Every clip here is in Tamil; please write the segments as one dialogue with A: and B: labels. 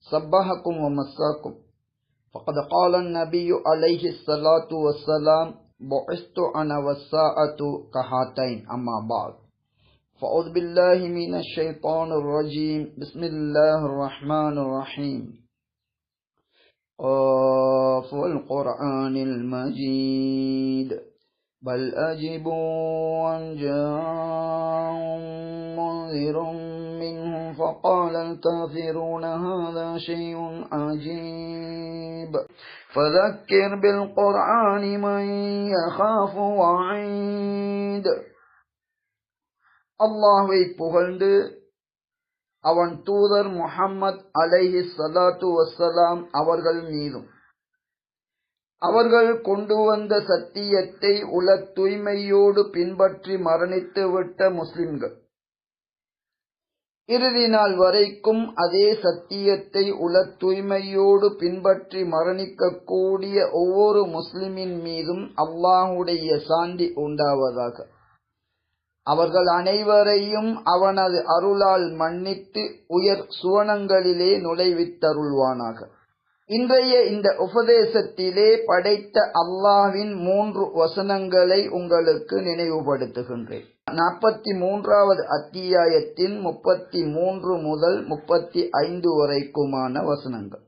A: صبحكم ومساكم فقد قال النبي عليه الصلاة والسلام، بعثت أنا والساعة كهاتين. أما بعد فأعوذ بالله من الشيطان الرجيم بسم الله الرحمن الرحيم قاف القرآن المجيد بل أجبوا أن جاءهم منذر منهم فقال الكافرون هذا شيء عجيب فذكر بالقرآن من يخاف وعيد அல்லாஹ்வை புகழ்ந்து அவன் தூதர் முஹம்மத் அலைஹி சலாத்து வசலாம் அவர்கள் மீதும் அவர்கள் கொண்டு வந்த சத்தியத்தை உல தூய்மையோடு பின்பற்றி மரணித்துவிட்ட முஸ்லிம்கள் இறுதி நாள் வரைக்கும் அதே சத்தியத்தை உல தூய்மையோடு பின்பற்றி மரணிக்கக்கூடிய ஒவ்வொரு முஸ்லிமின் மீதும் அல்லாஹுடைய சாந்தி உண்டாவதாக. அவர்கள் அனைவரையும் அவனது அருளால் மன்னித்து உயர் சுவனங்களிலே நுழைவித்தருள்வானாக. இன்றைய இந்த உபதேசத்திலே படைத்த அல்லாவின் மூன்று வசனங்களை உங்களுக்கு நினைவுபடுத்துகின்றேன் நாற்பத்தி மூன்றாவது அத்தியாயத்தின் முப்பத்தி மூன்று முதல் முப்பத்தி ஐந்து வரைக்குமான வசனங்கள்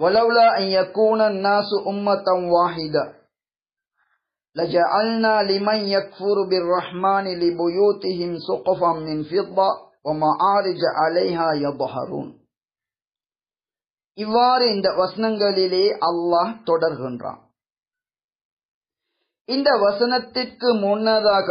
A: வலவுலா ஐயக்கூன நாசு உம்மத்தம் வாஹிதா لجعلنا لمن يكفر بالرحمن لبيوتهم سقفا من فضة ومعارج عليها يظهرون இவ்வாறு இந்த வசனங்களிலே அல்லாஹ் தொடர்கின்றான். இந்த வசனத்திற்கு முன்னதாக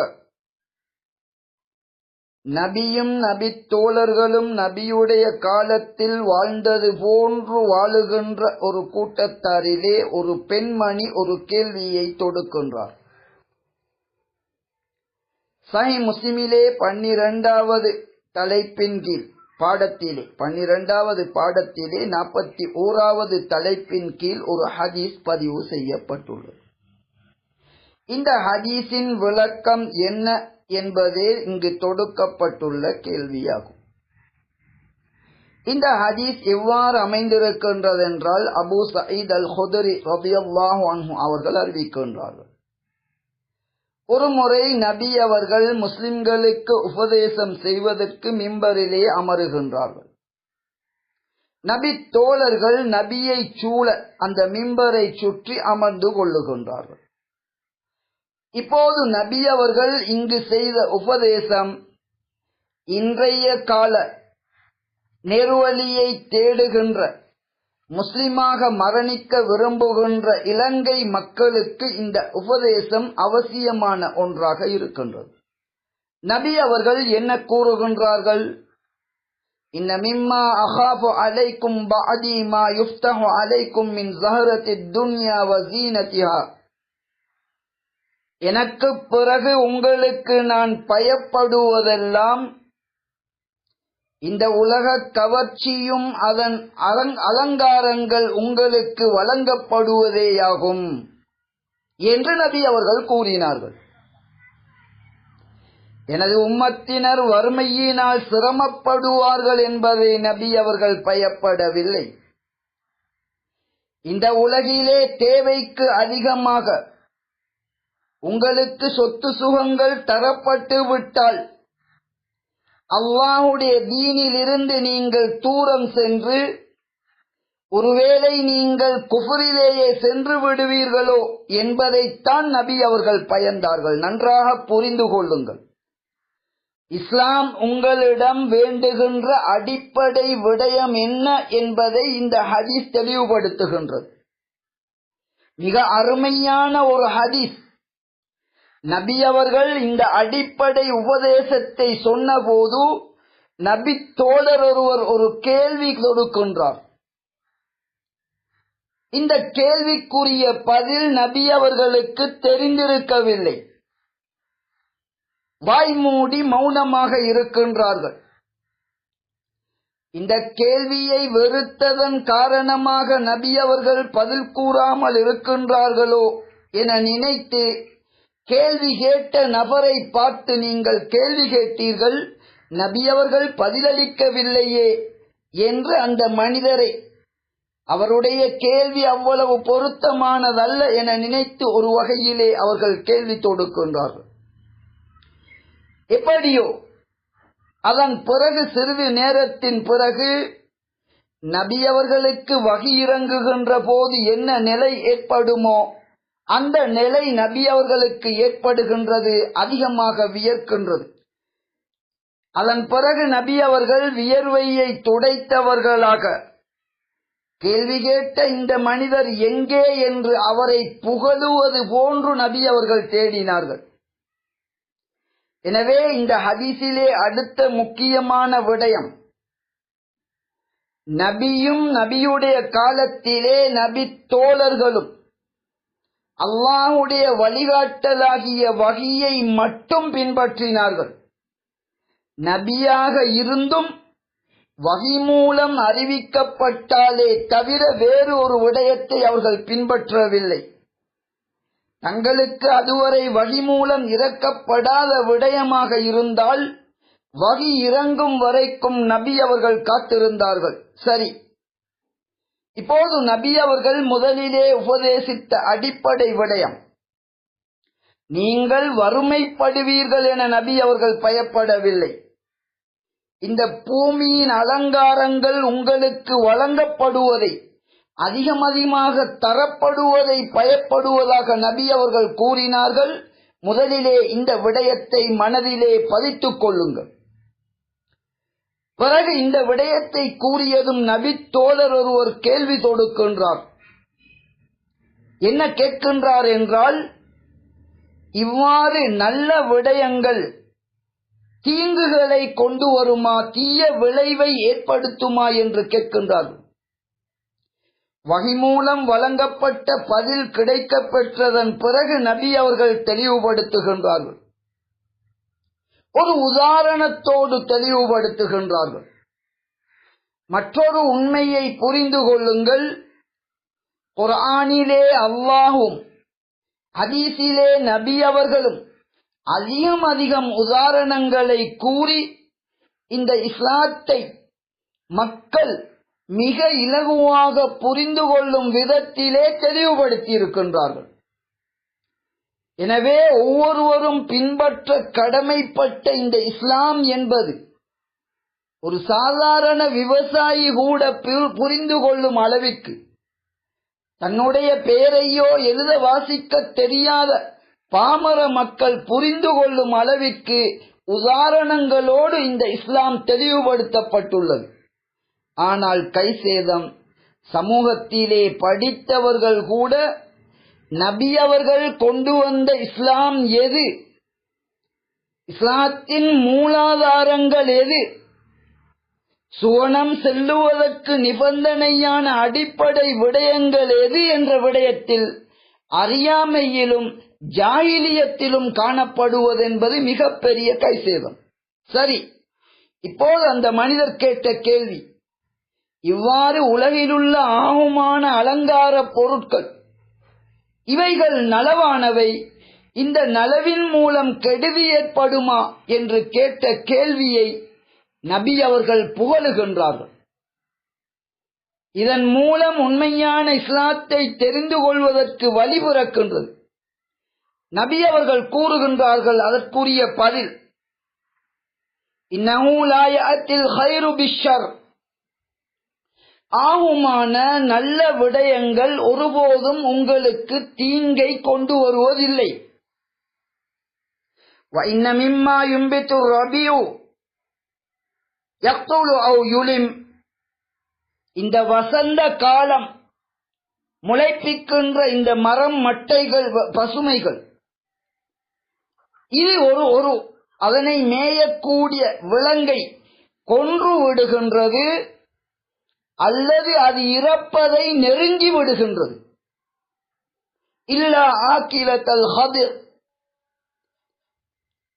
A: நபியும் நபி தோழர்களும் நபியுடைய காலத்தில் வாழ்ந்தது போன்று வாழுகின்ற ஒரு கூட்டத்தாரிலே ஒரு பெண்மணி ஒரு கேள்வியை தொடுக்கின்றார். சஹி முஸ்லிமிலே பன்னிரண்டாவது தலைப்பின் கீழ் பாடத்திலே பன்னிரெண்டாவது பாடத்திலே நாற்பத்தி ஓராவது தலைப்பின் கீழ் ஒரு ஹதீஸ் பதிவு செய்யப்பட்டுள்ளது. இந்த ஹதீஸின் விளக்கம் என்ன என்பதே இங்கு தொடுக்கப்பட்டுள்ள கேள்வியாகும். இந்த ஹதீஸ் எவ்வாறு அமைந்திருக்கின்றது என்றால் அபு சயீத் அல் ஹுதரி ரபியல்லாஹு அவர்கள் அறிவிக்கின்றார்கள். ஒரு முறை நபி அவர்கள் முஸ்லிம்களுக்கு உபதேசம் செய்வதற்கு மிம்பரிலே அமருகின்றார்கள். நபி தோழர்கள் நபியை சூழ அந்த மிம்பரை சுற்றி அமர்ந்து கொள்ளுகின்றார்கள். இப்போது நபி அவர்கள் இங்கு செய்த உபதேசம் இன்றைய கால நெருவலியை தேடுகின்ற முஸ்லிமாக மரணிக்க விரும்புகின்ற இலங்கை மக்களுக்கு இந்த உபதேசம் அவசியமான ஒன்றாக இருக்கின்றது. நபி அவர்கள் என்ன கூறுகின்றார்கள்? இன்ன மிம்மா அஹாஃபு அலைக்கும் பாதி மா யுஃப்தஹு அலைக்கும் மின் ஜஹரத்தி துன்யா எனக்கு பிறகு உங்களுக்கு நான் பயப்படுவதெல்லாம் இந்த உலக கவர்ச்சியும் அதன் அலங்காரங்கள் உங்களுக்கு வழங்கப்படுவதேயாகும் என்று நபி அவர்கள் கூறினார்கள். எனது உம்மத்தினர் வறுமையினால் சிரமப்படுவார்கள் என்பதை நபி அவர்கள் பயப்படவில்லை. இந்த உலகிலே தேவைக்கு அதிகமாக உங்களுக்கு சொத்து சுகங்கள் தரப்பட்டு விட்டால் அல்லாஹுடைய தீனிலிருந்து நீங்கள் தூரம் சென்று ஒருவேளை நீங்கள் குஃபரிலேயே சென்று விடுவீர்களோ என்பதைத்தான் நபி அவர்கள் பயந்தார்கள். நன்றாக புரிந்து கொள்ளுங்கள். இஸ்லாம் உங்களிடம் வேண்டுகின்ற அடிப்படை விடயம் என்ன என்பதை இந்த ஹதீஸ் தெளிவுபடுத்துகின்றது. மிக அருமையான ஒரு ஹதீஸ். நபி அவர்கள் இந்த அடிப்படை உபதேசத்தை சொன்னபோது நபி தோழர் ஒருவர் ஒரு கேள்வி கொடுக்கின்றார் இந்த கேள்விக்குரிய பதில் நபி அவர்களுக்கு தெரிந்திருக்கவில்லை வாய்மூடி மௌனமாக இருக்கின்றார்கள். இந்த கேள்வியை வெறுத்ததன் காரணமாக நபி அவர்கள் பதில் கூறாமல் இருக்கின்றார்களோ என நினைத்து கேள்வி கேட்ட நபரை பார்த்து நீங்கள் கேள்வி கேட்டீர்கள் நபி அவர்கள் பதிலளிக்கவில்லையே என்று அந்த மனிதரை அவருடைய கேள்வி அவ்வளவு பொருத்தமானதல்ல என நினைத்து ஒரு வகையிலே அவர்கள் கேள்வி தொடுக்கின்றார்கள். எப்படியோ அதன் பிறகு சிறிது நேரத்தின் பிறகு நபியவர்களுக்கு வகி இறங்குகின்ற போது என்ன நிலை ஏற்படுமோ அந்த நிலை நபி அவர்களுக்கு ஏற்படுகின்றது அதிகமாக வியர்க்கின்றது. அதன் பிறகு நபி அவர்கள் வியர்வையை துடைத்தவர்களாக. கேள்வி கேட்ட இந்த மனிதர் எங்கே என்று அவரை புகழுவது போன்று நபி அவர்கள் தேடினார்கள். எனவே இந்த ஹதீஸிலே அடுத்த முக்கியமான விடயம். நபியும் நபியுடைய காலத்திலே நபி தோழர்களும் அல்லாஹுடைய வழிகாட்டலாகிய வகையை மட்டும் பின்பற்றினார்கள். நபியாக இருந்தும் வகி மூலம் அறிவிக்கப்பட்டாலே தவிர வேறு ஒரு விடயத்தை அவர்கள் பின்பற்றவில்லை. தங்களுக்கு அதுவரை வகி மூலம் இறக்கப்படாத விடயமாக இருந்தால் வகி இறங்கும் வரைக்கும் நபி அவர்கள் காத்திருந்தார்கள். சரி. இப்போது நபி அவர்கள் முதலிலே உபதேசித்த அடிப்படை விடயம். நீங்கள் வறுமைப்படுவீர்கள் என நபி அவர்கள் பயப்படவில்லை. இந்த பூமியின் அலங்காரங்கள் உங்களுக்கு வழங்கப்படுவதை அதிகம் அதிகமாக தரப்படுவதை பயப்படுவதாக நபி அவர்கள் கூறினார்கள். முதலிலே இந்த விடயத்தை மனதிலே பதித்துக் கொள்ளுங்கள். பிறகு இந்த விடயத்தை கூறியதும் நபி தோழர் ஒருவர் கேள்வி தொடுக்கின்றார். என்ன கேட்கின்றார் என்றால் இவ்வாறு நல்ல விடயங்கள் தீங்குகளை கொண்டு வருமா தீய விளைவை ஏற்படுத்துமா என்று கேட்கின்றார்கள் வகை மூலம் வழங்கப்பட்ட பதில் கிடைக்கப்பெற்றதன் பிறகு நபி அவர்கள் தெளிவுபடுத்துகின்றார்கள். ஒரு உதாரணத்தோடு தெளிவுபடுத்துகின்றார்கள். மற்றொரு உண்மையை புரிந்து கொள்ளுங்கள். குரானிலே அல்லாஹும் ஹதீஸிலே நபி அவர்களும் அதிகம் அதிகம் உதாரணங்களை கூறி இந்த இஸ்லாத்தை மக்கள் மிக இலகுவாக புரிந்து கொள்ளும் விதத்திலே தெளிவுபடுத்தி இருக்கின்றார்கள் எனவே ஒவ்வொருவரும் பின்பற்ற கடமைப்பட்ட இந்த இஸ்லாம் என்பது ஒரு சாதாரண விவசாயி கூட புரிந்து கொள்ளும் அளவிற்கு தன்னுடைய பெயரையோ எழுத வாசிக்க தெரியாத பாமர மக்கள் புரிந்து கொள்ளும் அளவிற்கு உதாரணங்களோடு இந்த இஸ்லாம் தெளிவுபடுத்தப்பட்டுள்ளது. ஆனால் கைசேதம் சமூகத்திலே படித்தவர்கள் கூட நபி அவர்கள் கொண்டு வந்த இஸ்லாம் எது? இஸ்லாத்தின் மூலாதாரங்கள் எது? சுவனம் செல்லுவதற்கு நிபந்தனையான அடிப்படை விடயங்கள் எது என்ற விடயத்தில் அறியாமையிலும் ஜாயிலியத்திலும் காணப்படுவதென்பது மிகப்பெரிய கைசேதம். சரி இப்போது அந்த மனிதர் கேட்ட கேள்வி இவ்வாறு உலகிலுள்ள ஆகுமான அலங்கார பொருட்கள் இவைகள் நலவானவை. இந்த நலவின் மூலம் கெடுதி ஏற்படுமா என்று கேட்ட கேள்வியை நபி அவர்கள் புகழுகின்றார்கள் இதன் மூலம் உண்மையான இஸ்லாத்தை தெரிந்து கொள்வதற்கு வழிபிறக்கின்றது நபி அவர்கள் கூறுகின்றார்கள் அதற்குரிய பதில் இன்னஹு ஹைரு பிஷர் ஆகுமான நல்ல விடயங்கள் ஒருபோதும் உங்களுக்கு தீங்கை கொண்டு வருவதில்லை وَإِنَّ مِمَّا يُنبِتُ الرَّبِيعُ يَقْطُلُ أَوْ يُلِمْ இந்த வசந்த காலம் முளைப்பிக்கின்ற இந்த மரம் மட்டைகள் வ- பசுமைகள் இது ஒரு ஒரு அதனை மேயக்கூடிய விலங்கை கொன்று விடுகின்றது அல்லது அது இறப்பதை நெருங்கி விடுகின்றது. இல்ல ஆக்கிலத்தல் ஹதிர்.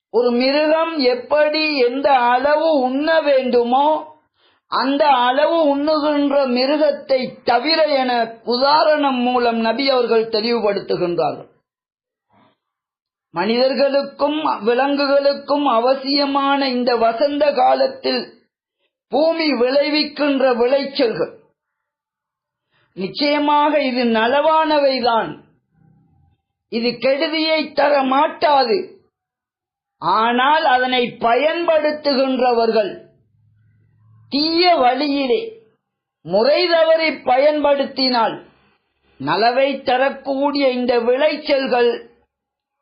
A: ஒரு மிருகம் எப்படி எந்த அளவு உண்ண வேண்டுமோ அந்த அளவு உண்ணுகின்ற மிருகத்தை தவிர என உதாரணம் மூலம் நபி அவர்கள் தெளிவுபடுத்துகின்றார்கள். மனிதர்களுக்கும் விலங்குகளுக்கும் அவசியமான இந்த வசந்த காலத்தில் பூமி விளைவிக்கின்ற விளைச்சல்கள். நிச்சயமாக இது நலவானவைதான். இது கெடுதியை தர மாட்டாது. ஆனால் அதனை பயன்படுத்துகின்றவர்கள் தீய வழியிலே முறை தவறி பயன்படுத்தினால் நலவை தரக்கூடிய இந்த விளைச்சல்கள்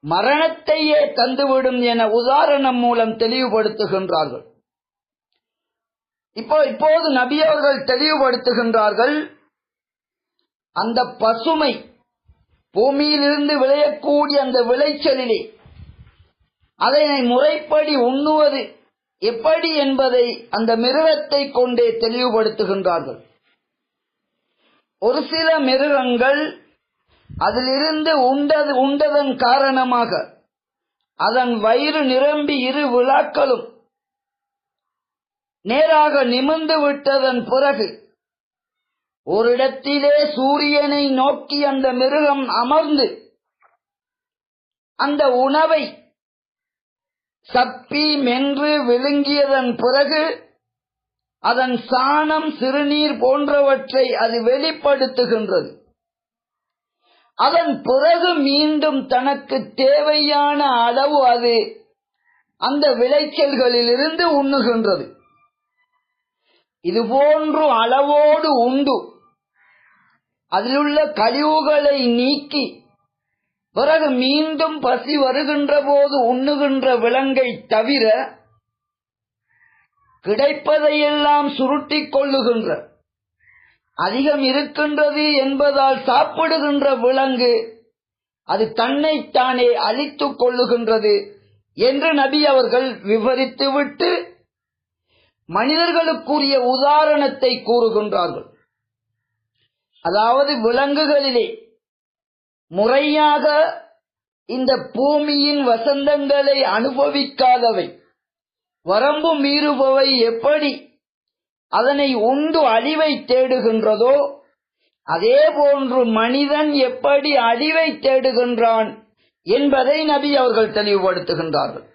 A: மரணத்தையே தந்துவிடும் என உதாரணம் மூலம் தெளிவுபடுத்துகின்றார்கள். இப்போ இப்போது நபி அவர்கள் தெளிவுபடுத்துகின்றார்கள் அந்த பசுமை பூமியிலிருந்து விளையக்கூடிய அந்த விளைச்சலிலே அதனை முறைப்படி உண்ணுவது எப்படி என்பதை அந்த மிருகத்தை கொண்டே தெளிவுபடுத்துகின்றார்கள். ஒரு சில மிருகங்கள் அதிலிருந்து உண்டது உண்டதன் காரணமாக அதன் வயிறு நிரம்பி இரு விழாக்களும் நேராக நிமிர்ந்து விட்டதன் பிறகு ஓரிடத்திலே சூரியனை நோக்கி அந்த மிருகம் அமர்ந்து அந்த உணவை சப்பி மென்று விழுங்கியதன் பிறகு அதன் சாணம் சிறுநீர் போன்றவற்றை அது வெளிப்படுத்துகின்றது. அதன் பிறகு மீண்டும் தனக்கு தேவையான அளவு அது அந்த விளைச்சல்களிலிருந்து உண்ணுகின்றது. இதுபோன்று அளவோடு உண்டு. அதிலுள்ள கழிவுகளை நீக்கி பிறகு மீண்டும் பசி வருகின்ற போது உண்ணுகின்ற விலங்கை தவிர கிடைப்பதையெல்லாம் சுருட்டிக் கொள்ளுகின்ற அதிகம் இருக்கின்றது என்பதால் சாப்பிடுகின்ற விலங்கு அது தன்னைத்தானே அழித்துக் கொள்ளுகின்றது என்று நபி அவர்கள் விவரித்துவிட்டு மனிதர்களுக்குரிய உதாரணத்தை கூறுகின்றார்கள். அதாவது விலங்குகளிலே முறையாக இந்த பூமியின் வசந்தங்களை அனுபவிக்காதவை வரம்பு மீறுபவை எப்படி அதனை உண்டு அழிவை தேடுகின்றதோ அதே போன்று மனிதன் எப்படி அழிவை தேடுகின்றான் என்பதை நபி அவர்கள் தெளிவுபடுத்துகின்றார்கள்.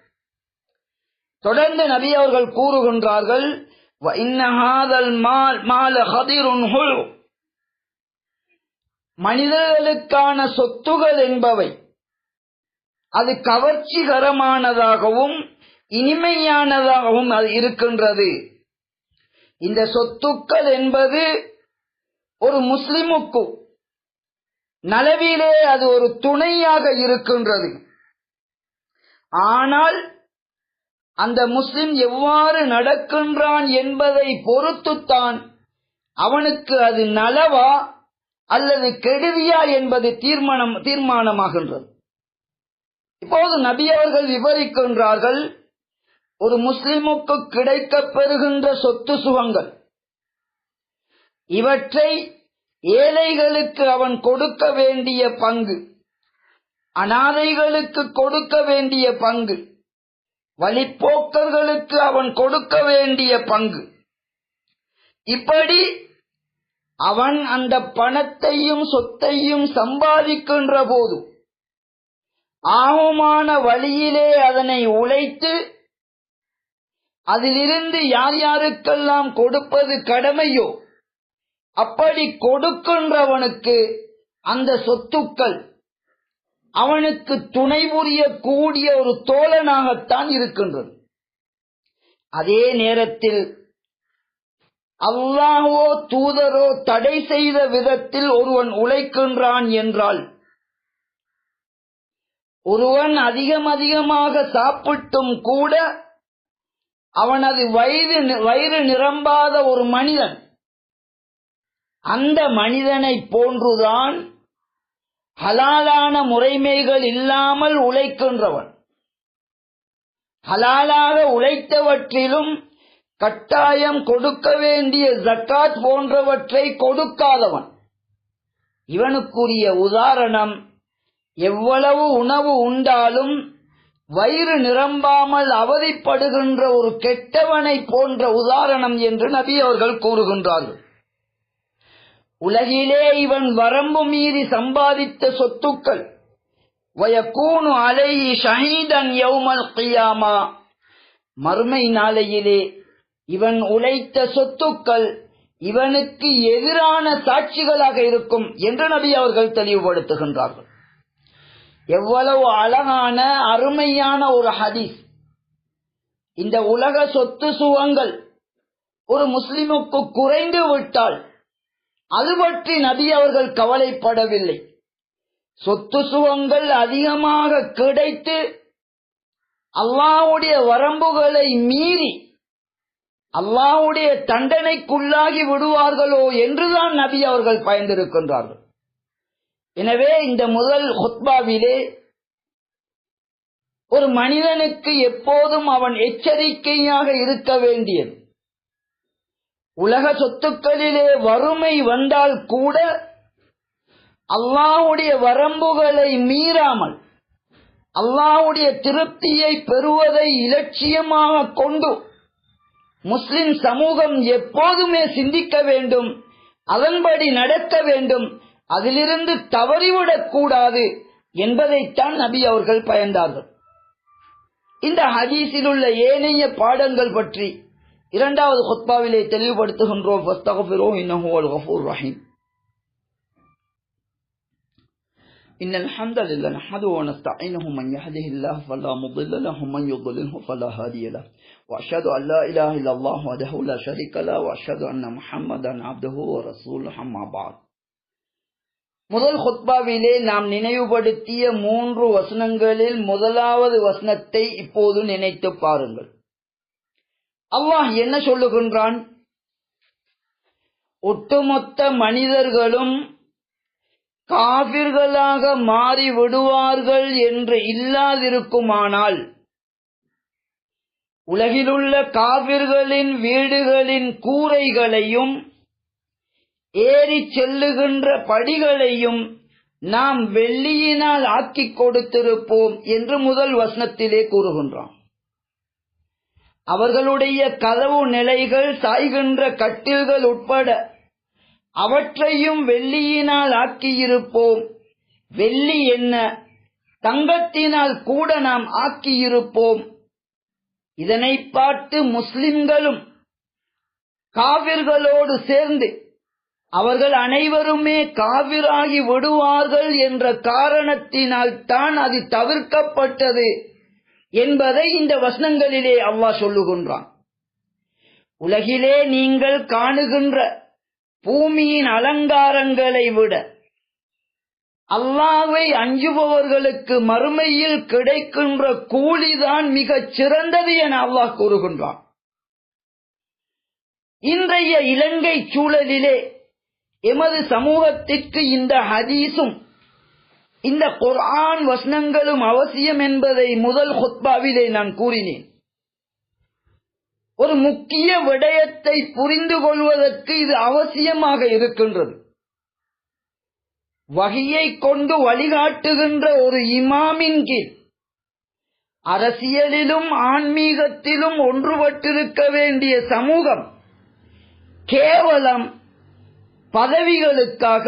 A: தொடர்ந்து நபி அவர்கள் கூறுகின்றார்கள் மனிதர்களுக்கான சொத்துகள் என்பவை அது கவர்ச்சிகரமானதாகவும் இனிமையானதாகவும் அது இருக்கின்றது. இந்த சொத்துக்கள் என்பது ஒரு முஸ்லிமுக்கு நலவிலே அது ஒரு துணையாக இருக்கின்றது. ஆனால் அந்த முஸ்லிம் எவ்வாறு நடக்கின்றான் என்பதை பொறுத்துத்தான் அவனுக்கு அது நலவா அல்லது கெடுதியா என்பது தீர்மானம் தீர்மானமாகின்றது. இப்போது நபி அவர்கள் விவரிக்கின்றார்கள் ஒரு முஸ்லிமுக்கு கிடைக்கப் பெறுகின்ற சொத்து சுகங்கள். இவற்றை ஏழைகளுக்கு அவன் கொடுக்க வேண்டிய பங்கு அனாதைகளுக்கு கொடுக்க வேண்டிய பங்கு வழிப்போக்கர்களுக்கு அவன் கொடுக்க வேண்டிய பங்கு. இப்படி அவன் அந்த பணத்தையும் சொத்தையும் சம்பாதிக்கின்ற போது ஆகமான வழியிலே அதனை உழைத்து அதிலிருந்து யார் யாருக்கெல்லாம் கொடுப்பது கடமையோ அப்படி கொடுக்கின்றவனுக்கு அந்த சொத்துக்கள் அவனுக்கு துணை புரியக்கூடிய ஒரு தோழனாகத்தான் இருக்கின்றது. அதே நேரத்தில் அல்லாஹோ தூதரோ தடை செய்த விதத்தில் ஒருவன் உழைக்கின்றான் என்றால் ஒருவன் அதிகம் அதிகமாக சாப்பிட்டும் கூட அவனது வயது வயிறு நிரம்பாத ஒரு மனிதன் அந்த மனிதனை போன்றுதான் ஹலாலான முறைமைகள் இல்லாமல் உழைக்கின்றவன். ஹலாலாக உழைத்தவற்றிலும் கட்டாயம் கொடுக்க வேண்டிய ஜக்காத் போன்றவற்றை கொடுக்காதவன். இவனுக்குரிய உதாரணம் எவ்வளவு உணவு உண்டாலும் வயிறு நிரம்பாமல் அவதிப்படுகின்ற ஒரு கெட்டவனை போன்ற உதாரணம் என்று நபி அவர்கள் கூறுகின்றார்கள். உலகிலே இவன் வரம்பு மீறி சம்பாதித்த சொத்துக்கள். வயக்கூனு அலை ஷஹீதன் யௌமல் கியாமா. மறுமை நாளையிலே இவன் உழைத்த சொத்துக்கள் இவனுக்கு எதிரான சாட்சிகளாக இருக்கும் என்று நபி அவர்கள் தெளிவுபடுத்துகின்றார்கள். எவ்வளவு அழகான அருமையான ஒரு ஹதீஸ். இந்த உலக சொத்து சுகங்கள் ஒரு முஸ்லிமுக்கு குறைந்து விட்டால் அது பற்றி நபி அவர்கள் கவலைப்படவில்லை. சொத்து சுகங்கள் அதிகமாக கிடைத்து அல்லாவுடைய வரம்புகளை மீறி அல்லாவுடைய தண்டனைக்குள்ளாகி விடுவார்களோ என்றுதான் நபி அவர்கள் பயந்திருக்கின்றார்கள். எனவே இந்த முதல் ஹுத்பாவிலே ஒரு மனிதனுக்கு எப்போதும் அவன் எச்சரிக்கையாக இருக்க வேண்டியது. உலக சொத்துக்களிலே வறுமை வந்தால் கூட அல்லாவுடைய வரம்புகளை மீறாமல் அல்லாவுடைய திருப்தியை பெறுவதை இலட்சியமாக கொண்டு முஸ்லிம் சமூகம் எப்போதுமே சிந்திக்க வேண்டும் அதன்படி நடக்க வேண்டும் அதிலிருந்து தவறிவிடக் கூடாது என்பதைத்தான் நபி அவர்கள் பயந்தார்கள். இந்த ஹதீஸில் உள்ள ஏனைய பாடங்கள் பற்றி இரண்டாவது குத்பாவிலே தெளிவுபடுத்துகின்றோம். ரஹீம். إن الحمد لله نحمده ونستعينه من يهده الله فلا مضل له ومن يضلله فلا هادي له وأشهد أن لا إله إلا الله وحده لا شريك له وأشهد أن محمدا عبده ورسوله أما بعد முதல் ஹுத்பாவிலே நாம் நினைவுபடுத்திய மூன்று வசனங்களில் முதலாவது வசனத்தை இப்போது நினைத்து பாருங்கள். அல்லாஹ் என்ன சொல்லுகின்றான்? ஒட்டுமொத்த மனிதர்களும் காவிர்களாக மாறி விடுவார்கள் என்று இல்லாதிருக்குமானால் உலகிலுள்ள காவிர்களின் வீடுகளின் கூரைகளையும் ஏறி செல்லுகின்ற படிகளையும் நாம் வெள்ளியினால் ஆக்கிக் கொடுத்திருப்போம் என்று முதல் வசனத்திலே கூறுகின்றான். அவர்களுடைய கதவு நிலைகள் சாய்கின்ற கட்டில்கள் உட்பட அவற்றையும் வெள்ளியினால் ஆக்கியிருப்போம். வெள்ளி என்ன? தங்கத்தினால் கூட நாம் ஆக்கியிருப்போம். இதனை பார்த்து முஸ்லிம்களும் காவிர்களோடு சேர்ந்து அவர்கள் அனைவருமே காவிராகி விடுவார்கள் என்ற காரணத்தினால் தான் அது தவிர்க்கப்பட்டது. என்பதை இந்த வசனங்களிலே அல்லாஹ் சொல்லுகின்றான். உலகிலே நீங்கள் காணுகின்ற பூமியின் அலங்காரங்களை விட அல்லாவை அஞ்சுபவர்களுக்கு மறுமையில் கிடைக்கின்ற கூலிதான் மிகச் சிறந்தது என அல்லாஹ் கூறுகின்றான். இன்றைய இலங்கை சூழலிலே எமது சமூகத்திற்கு இந்த ஹதீஸும் இந்த குர்ஆன் வசனங்களும் அவசியம் என்பதை முதல் ஹுத்பாவிலே நான் கூறினேன். ஒரு முக்கிய விடயத்தை புரிந்து கொள்வதற்கு இது அவசியமாக இருக்கின்றது. வகையை கொண்டு வழிகாட்டுகின்ற ஒரு இமாமின் கீழ் அரசியலிலும் ஆன்மீகத்திலும் ஒன்றுபட்டிருக்க வேண்டிய சமூகம் கேவலம் பதவிகளுக்காக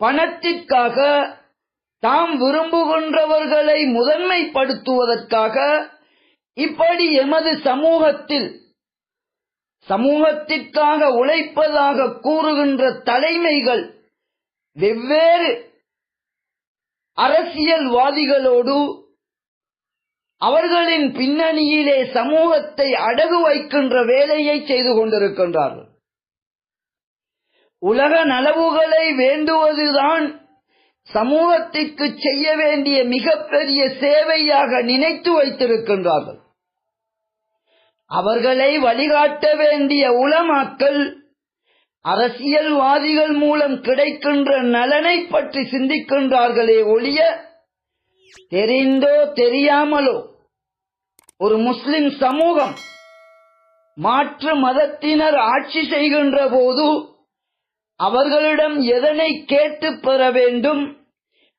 A: பணத்திற்காக தாம் விரும்புகின்றவர்களை முதன்மைப்படுத்துவதற்காக இப்படி எமது சமூகத்தில் சமூகத்திற்காக உழைப்பதாக கூறுகின்ற தலைமைகள் வெவ்வேறு அரசியல்வாதிகளோடு அவர்களின் பின்னணியிலே சமூகத்தை அடகு வைக்கின்ற வேலையை செய்து கொண்டிருக்கின்றார்கள். உலக நலவுகளை வேண்டுவதுதான் சமூகத்திற்கு செய்ய வேண்டிய மிகப்பெரிய சேவையாக நினைத்து வைத்திருக்கின்றார்கள். அவர்களை வழிகாட்ட வேண்டிய உலமாக்கள் அரசியல்வாதிகள் மூலம் கிடைக்கின்ற நலனை பற்றி சிந்திக்கின்றார்களே ஒழிய தெரிந்தோ தெரியாமலோ ஒரு முஸ்லிம் சமூகம் மாற்று மதத்தினர் ஆட்சி செய்கின்ற போது அவர்களிடம் எதனை கேட்டு பெற வேண்டும்?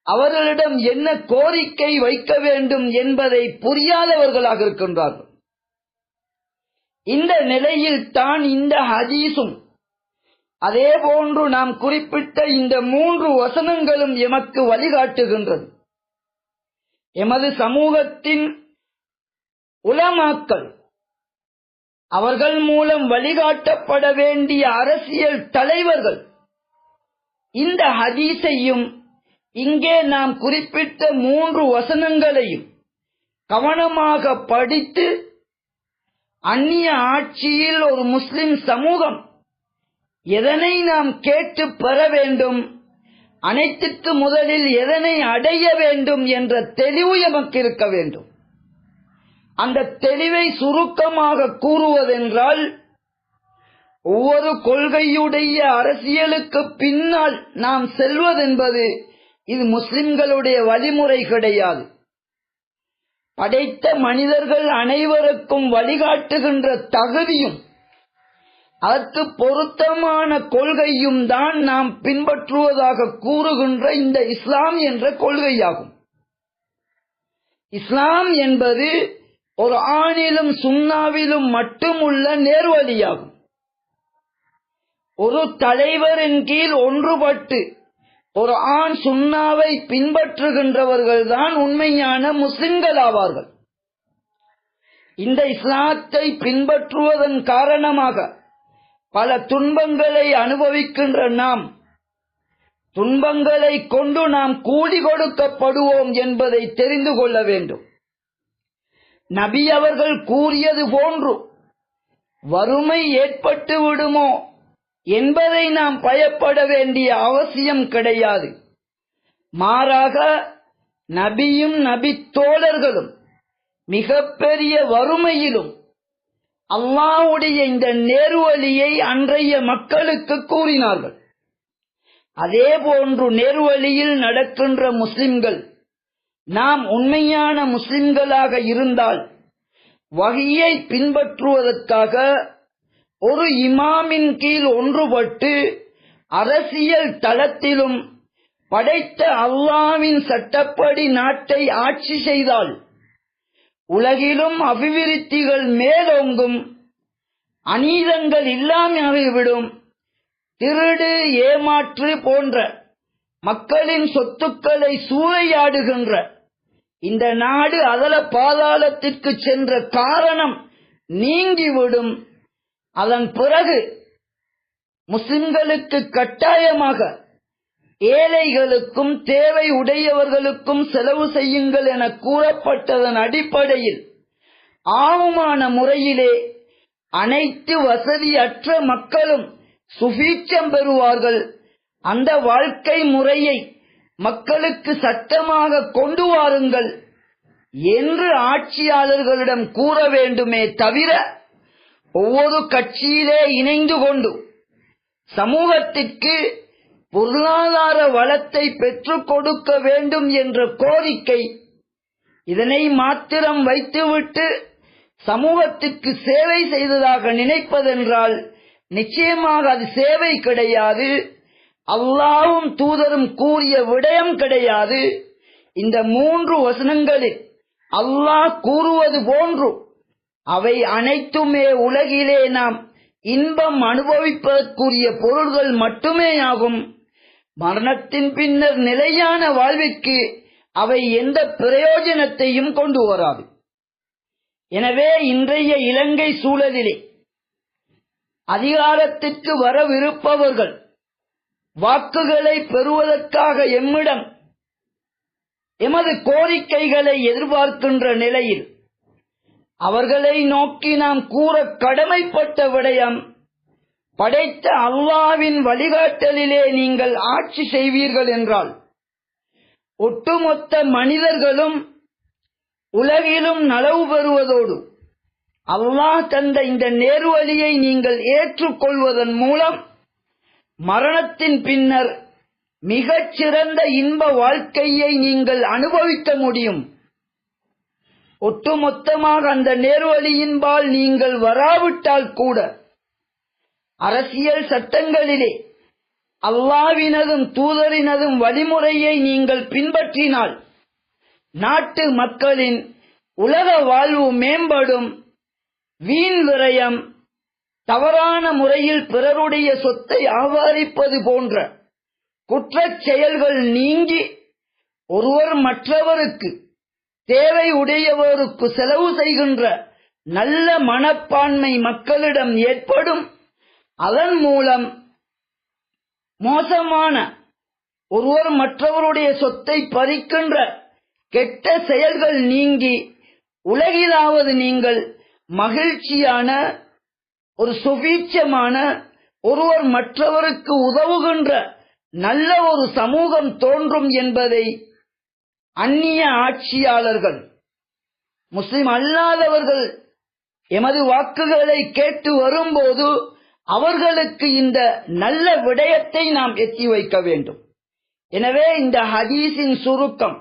A: அவர்களிடம் என்ன கோரிக்கை வைக்க வேண்டும் என்பதை புரியாதவர்களாக இருக்கின்றார்கள். இந்த நிலையில் தான் இந்த ஹதீஸும் அதே போன்று நாம் குறிப்பிட்ட இந்த மூன்று வசனங்களும் எமக்கு வழிகாட்டுகின்றது. எமது சமூகத்தின் உலமாக்கள் அவர்கள் மூலம் வழிகாட்டப்பட வேண்டிய அரசியல் தலைவர்கள் இந்த ஹதீஸையும் இங்கே நாம் குறிப்பிட்ட மூன்று வசனங்களையும் கவனமாக படித்து அந்நிய ஆட்சியில் ஒரு முஸ்லிம் சமூகம் எதனை நாம் கேட்டு பெற வேண்டும் அனைத்துக்கு முதலில் எதனை அடைய வேண்டும் என்ற தெளிவு எமக்கு இருக்க வேண்டும். அந்த தெளிவை சுருக்கமாக கூறுவதென்றால் ஒவ்வொரு கொள்கையுடைய அரசியலுக்கு பின்னால் நாம் செல்வதென்பது இது முஸ்லிம்களுடைய வழிமுறை கிடையாது. படைத்த மனிதர்கள் அனைவருக்கும் வழிகாட்டுகின்ற தகுதியும் அதற்கு பொருத்தமான கொள்கையும் தான் நாம் பின்பற்றுவதாக கூறுகின்ற இந்த இஸ்லாம் என்ற கொள்கையாகும். இஸ்லாம் என்பது ஒரு ஆணிலும் சுண்ணாவிலும் மட்டுமுள்ள நேர்வழியாகும். ஒரு தலைவரின் கீழ் ஒன்றுபட்டு ஒரு ஆண் சுண்ணாவை பின்பற்றுகின்றவர்கள் தான் உண்மையான முஸ்லிம்கள் ஆவார்கள். இந்த இஸ்லாத்தை பின்பற்றுவதன் காரணமாக பல துன்பங்களை அனுபவிக்கின்ற நாம் துன்பங்களை கொண்டு நாம் கூலி கொடுக்கப்படுவோம் என்பதை தெரிந்து கொள்ள வேண்டும். நபி அவர்கள் கூறியது போன்று வறுமை ஏற்பட்டு விடுமோ? என்பதை நாம் பயப்பட வேண்டிய அவசியம் கிடையாது. மாறாக நபியும் நபி தோழர்களும் மிகப்பெரிய வறுமையிலும் அல்லாவுடைய இந்த நேர்வழியை அன்றைய மக்களுக்கு கூறினார்கள். அதே போன்று நேர்வழியில் நடக்கின்ற முஸ்லிம்கள் நாம் உண்மையான முஸ்லிம்களாக இருந்தால் வகையை பின்பற்றுவதற்காக ஒரு இமாமின் கீழ் ஒன்றுபட்டு அரசியல் தளத்திலும் படைத்த அல்லாவின் சட்டப்படி நாட்டை ஆட்சி செய்தால் உலகிலும் அபிவிருத்திகள் மேலோங்கும். அநீதங்கள் இல்லாமையாகிவிடும் திருடு ஏமாற்று போன்ற மக்களின் சொத்துக்களை சூறையாடுகின்ற. இந்த நாடு அதல பாதாளத்திற்கு சென்ற காரணம் நீங்கிவிடும். அதன் பிறகு முஸ்லிம்களுக்கு கட்டாயமாக ஏழைகளுக்கும் தேவை உடையவர்களுக்கும் செலவு செய்யுங்கள் என கூறப்பட்டதன் அடிப்படையில் ஆவமான முறையிலே அனைத்து வசதியற்ற மக்களும் சுபீட்சம் பெறுவார்கள். அந்த வாழ்க்கை முறையை மக்களுக்கு சட்டமாக கொண்டு வாருங்கள் என்று ஆட்சியாளர்களிடம் கூற வேண்டுமே தவிர ஒவ்வொரு கட்சியிலே இணைந்து கொண்டு சமூகத்திற்கு பொருளாதார வளத்தை பெற்றுக் கொடுக்க வேண்டும் என்ற கோரிக்கை இதனை மாத்திரம் வைத்துவிட்டு சமூகத்திற்கு சேவை செய்ததாக நினைப்பதென்றால் நிச்சயமாக அது சேவை கிடையாது. அல்லாவும் தூதரும் கூறிய விடயம் கிடையாது. இந்த மூன்று வசனங்களில் அல்லாஹ் கூறுவது போன்று அவை அனைத்துமே உலகிலே நாம் இன்பம் அனுபவிப்பதற்குரிய பொருள்கள் மட்டுமேயாகும். மரணத்தின் பின்னர் நிலையான வாழ்விற்கு அவை எந்த பிரயோஜனத்தையும் கொண்டு வராது. எனவே இன்றைய இலங்கை சூழலிலே அதிகாரத்திற்கு வரவிருப்பவர்கள் வாக்குகளை பெறுவதற்காக எம்மிடம் எமது கோரிக்கைகளை எதிர்பார்க்கின்ற நிலையில் அவர்களை நோக்கி நாம் கூற கடமைப்பட்ட விடயம் படைத்த அல்லாவின் வழிகாட்டலிலே நீங்கள் ஆட்சி செய்வீர்கள் என்றால் ஒட்டுமொத்த மனிதர்களும் உலகிலும் நலவு பெறுவதோடு அல்லாஹ் தந்த இந்த நேர்வழியை நீங்கள் ஏற்றுக்கொள்வதன் மூலம் மரணத்தின் பின்னர் மிகச்சிறந்த இன்ப வாழ்க்கையை நீங்கள் அனுபவிக்க முடியும். ஒட்டுமொத்தமாக அந்த நேர்வழியின்பால் நீங்கள் வராவிட்டால் கூட அரசியல் சட்டங்களிலே அல்லாவினதும் தூதரினதும் வழிமுறையை நீங்கள் பின்பற்றினால் நாட்டு மக்களின் உலக வாழ்வு மேம்படும். வீண் விரயம் தவறான முறையில் பிறருடைய சொத்தை ஆவாரிப்பது போன்ற குற்றச் செயல்கள் நீங்கி ஒருவர் மற்றவருக்கு தேவை உடையவருக்கு செலவு செய்கின்ற நல்ல மனப்பான்மை மக்களிடம் ஏற்படும். அதன் மூலம் மோசமான ஒருவர் மற்றவருடைய சொத்தை பறிக்கின்ற கெட்ட செயல்கள் நீங்கி உலகிலாவது நீங்கள் மகிழ்ச்சியான ஒரு சுபீட்சமான ஒருவர் மற்றவருக்கு உதவுகின்ற நல்ல ஒரு சமூகம் தோன்றும் என்பதை அந்நிய ஆட்சியாளர்கள் முஸ்லிம் அல்லாதவர்கள் எமது வாக்குகளை கேட்டு வரும்போது அவர்களுக்கு இந்த நல்ல விடயத்தை நாம் எத்தி வைக்க வேண்டும். எனவே இந்த ஹதீஸின் சுருக்கம்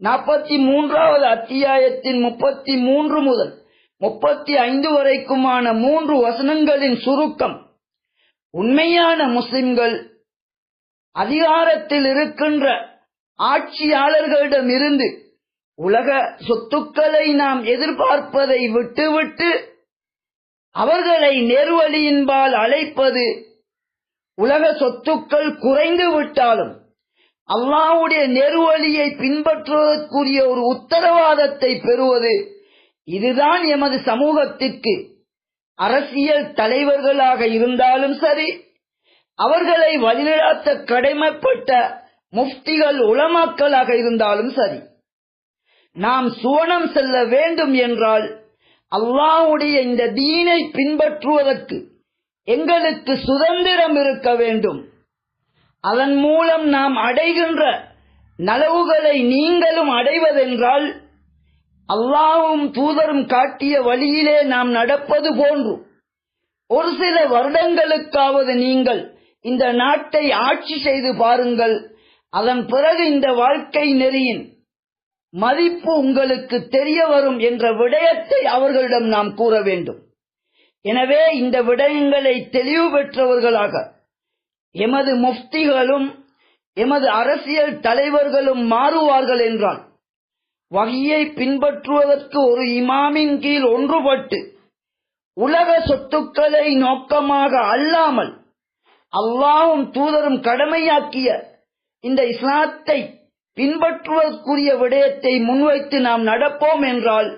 A: நாற்பத்தி மூன்றாவது அத்தியாயத்தின் முப்பத்தி மூன்று முதல் முப்பத்தி ஐந்து வரைக்குமான மூன்று வசனங்களின் சுருக்கம் உண்மையான முஸ்லிம்கள் அதிகாரத்தில் இருக்கின்ற ஆட்சியாளர்களிடம் இருந்து உலக சொத்துக்களை நாம் எதிர்பார்ப்பதை விட்டுவிட்டு அவர்களை நேர்வழியின்பால் அழைப்பது உலக சொத்துக்கள் குறைந்து விட்டாலும் அல்லாவுடைய நெருவழியை பின்பற்றுவதற்குரிய ஒரு உத்தரவாதத்தை பெறுவது இதுதான் எமது சமூகத்திற்கு அரசியல் தலைவர்களாக இருந்தாலும் சரி அவர்களை வழிநடாத்த கடமைப்பட்ட முஃப்திகள் உலமாக்களாக இருந்தாலும் சரி நாம் சுவனம் செல்ல வேண்டும் என்றால் அல்லாவுடைய இந்த தீனை பின்பற்றுவதற்கு எங்களுக்கு சுதந்திரம் இருக்க வேண்டும். அதன் மூலம் நாம் அடைகின்ற நலவுகளை நீங்களும் அடைவதென்றால் அல்லாவும் தூதரும் காட்டிய வழியிலே நாம் நடப்பது போன்று ஒரு சில வருடங்களுக்காவது நீங்கள் இந்த நாட்டை ஆட்சி செய்து பாருங்கள். அதன் பிறகு இந்த வாழ்க்கை நெறியின் மதிப்பு உங்களுக்கு தெரிய வரும் என்ற விடயத்தை அவர்களிடம் நாம் கூற வேண்டும். எனவே இந்த விடயங்களை தெளிவு பெற்றவர்களாக எமது முஃப்திகளும் எமது அரசியல் தலைவர்களும் மாறுவார்கள் என்றால் வகையை பின்பற்றுவதற்கு ஒரு இமாமின் கீழ் ஒன்றுபட்டு உலக சொத்துக்களை நோக்கமாக அல்லாமல் அல்லாவும் தூதரும் கடமையாக்கிய இந்த இஸ்லாத்தை பின்பற்றுவதற்குரிய விடயத்தை முன்வைத்து நாம் நடப்போம் என்றால்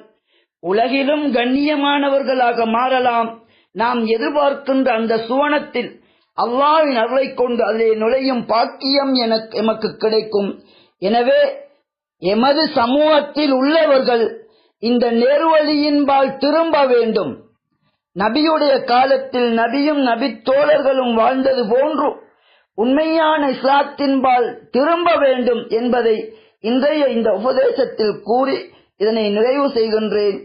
A: உலகிலும் கண்ணியமானவர்களாக மாறலாம். நாம் எதிர்பார்க்கின்ற அந்த சுவனத்தில் அல்லாவின் அருளை கொண்டு அதிலே நுழையும் பாக்கியம் எனக்கு எமக்கு கிடைக்கும். எனவே எமது சமூகத்தில் உள்ளவர்கள் இந்த நேர்வழியின்பால் திரும்ப வேண்டும். நபியுடைய காலத்தில் நபியும் நபி தோழர்களும் வாழ்ந்தது போன்று உண்மையான இஸ்லாத்தின்பால் திரும்ப வேண்டும் என்பதை இன்றைய இந்த உபதேசத்தில் கூறி இதனை நிறைவு செய்கின்றேன்.